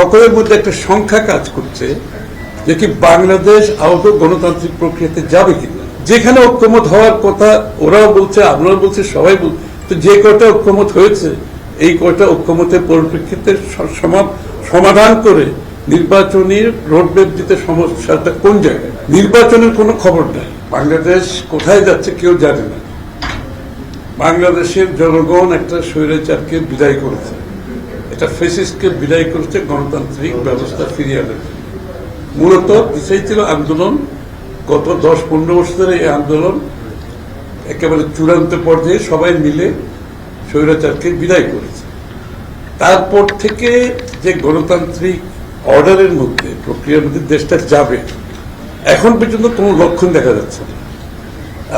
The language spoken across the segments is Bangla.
সকলের মধ্যে একটা সংখ্যা কাজ করছে যে কি বাংলাদেশ আহত গণতান্ত্রিক প্রক্রিয়াতে যাবে কিনা। যেখানে ঐক্যমত হওয়ার কথা ওরাও বলছে আপনারাও বলছে, সবাই বল। তো যে কয়টা ঐক্যমত হয়েছে, এই কয়টা ঐক্যমতের পরিপ্রেক্ষিতে সমাধান করে নির্বাচনী রোডম্যাপ দিতে সমস্যাটা কোন জায়গায়? নির্বাচনের কোনো খবর নাই। বাংলাদেশ কোথায় যাচ্ছে কেউ জানে না। বাংলাদেশের জনগণ একটা স্বৈরাচারকে বিদায় করেছে। এটা ফেসিসকে বিদায় করেছে গণতান্ত্রিক ব্যবস্থা ফিরিয়ে আনার মূলত বিষয় ছিল আন্দোলন। গত দশ পনেরো বছর ধরে এই আন্দোলন একেবারে চূড়ান্ত পর্যায়ে সবাই মিলে স্বৈরাচারকে বিদায় করেছে। তারপর থেকে যে গণতান্ত্রিক অর্ডারের মধ্যে, প্রক্রিয়ার মধ্যে দেশটা যাবে, এখন পর্যন্ত কোনো লক্ষণ দেখা যাচ্ছে না।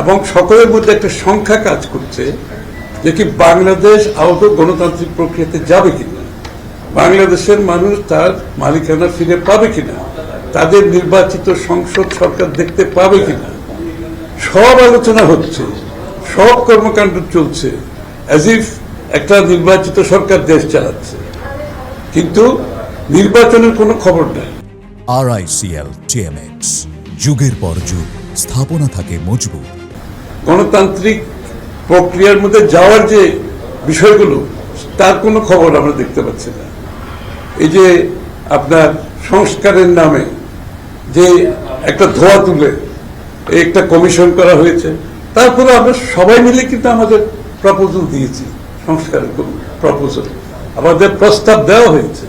এবং সকলের মধ্যে একটা সংখ্যা কাজ করছে যে কি বাংলাদেশ আহত গণতান্ত্রিক প্রক্রিয়াতে যাবে কিনা। বাংলাদেশের মানুষ তার মালিকানা ফিরে পাবে কিনা? তাদের নির্বাচিত সংসদ সরকার দেখতে পাবে কিনা? সব আলোচনা হচ্ছে সব কর্মকাণ্ড চলছে অ্যাজ ইফ একটা নির্বাচিত সরকার দেশ চালাচ্ছে। কিন্তু নির্বাচনের কোনো খবর নাই। আর আরআইসিএল টিএমএক্স যুগের পর যুগ স্থাপনা থাকে মজবুত। গণতান্ত্রিক প্রক্রিয়ার মধ্যে যাওয়ার যে বিষয়গুলো তার কোনো খবর আমরা দেখতে পাচ্ছি না। এই যে আপনার সংস্কারের নামে যে একটা ধোয়া তুলে একটা কমিশন করা হয়েছে তারপরে আমরা সবাই মিলে কিন্তু আমাদের প্রপোজাল দিয়েছি, সংস্কারের প্রপোজাল আমাদের প্রস্তাব দেওয়া হয়েছে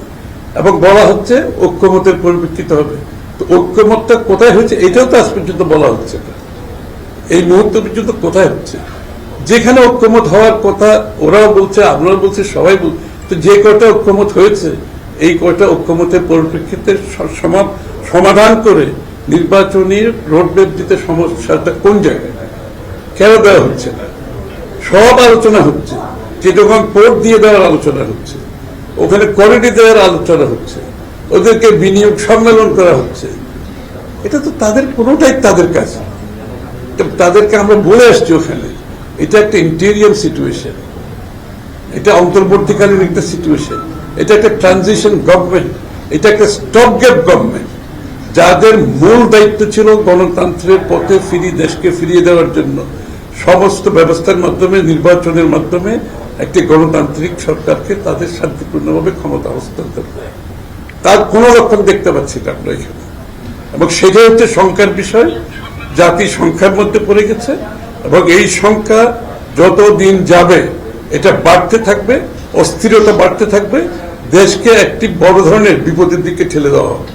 এবং বলা হচ্ছে ঐক্যমতের পরিপ্রেক্ষিতে হবে। তো ঐক্যমতটা কোথায় হয়েছে এটাও তো আজ পর্যন্ত বলা হচ্ছে এই মুহূর্ত পর্যন্ত কোথায় হচ্ছে? যেখানে ঐক্যমত হওয়ার কথা ওরাও বলছে আপনারাও বলছে, সবাই বলছে তো যে কটা ঐক্যমত হয়েছে এই কয়টা ঐক্যমতের পরিপ্রেক্ষিতে সমাধান করে নির্বাচনী রোডম্যাপ দিতে সমস্যাটা কোন জায়গায়? কেন দেওয়া হচ্ছে না? সব আলোচনা হচ্ছে। চিটগং পোর্ট দিয়ে দেওয়ার আলোচনা হচ্ছে। ওখানে করিডোর দেওয়ার আলোচনা হচ্ছে। ওদেরকে বিনিয়োগ সম্মেলন করা হচ্ছে। এটা তো তাদের কোনোটাই তাদের কাছে তাদেরকে আমরা বলে আসছি ওখানে, এটা একটা ইন্টেরিয়াম সিচুয়েশন এটা অন্তর্বর্তীকালীন একটা সিচুয়েশন এটা একটা ট্রানজিশন গভর্নমেন্ট এটা একটা স্টপ গ্যাপ গভর্নমেন্ট যাদের মূল দায়িত্ব ছিল গণতন্ত্রের পথে ফিরিয়ে, দেশকে ফিরিয়ে দেওয়ার জন্য সমস্ত ব্যবস্থার মাধ্যমে, নির্বাচনের মাধ্যমে একটি গণতান্ত্রিক সরকারকে তাদের শান্তিপূর্ণভাবে ক্ষমতা হস্তান্তর করে। তার কোনো লক্ষণ দেখতে পাচ্ছি না আমরা এখানে। এবং সেটাই হচ্ছে সংখ্যার বিষয়। জাতি সংখ্যার মধ্যে পড়ে গেছে এবং এই সংখ্যা যত দিন যাবে এটা বাড়তে থাকবে, অস্থিরতা বাড়তে থাকবে, দেশকে একটি বড় ধরনের বিপদের দিকে ঠেলে দেওয়া হবে।